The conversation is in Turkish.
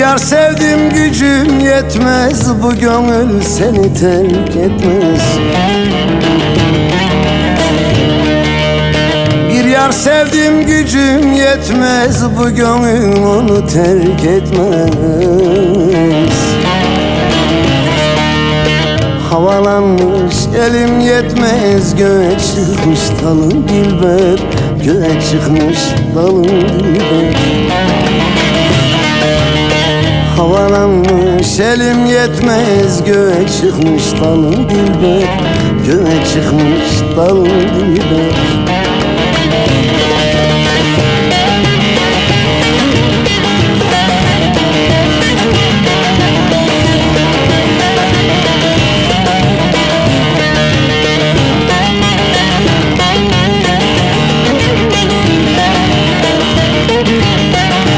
Yar sevdim gücüm yetmez. Bu gönül seni terk etmez. Bir yar sevdim gücüm yetmez. Bu gönül onu terk etmez. Havalanmış elim yetmez. Göğe çıkmış dalın dilber. Göğe çıkmış dalın dilber Havalanmış elim yetmez Göğe çıkmış dalın dilber Göğe çıkmış dalın dilber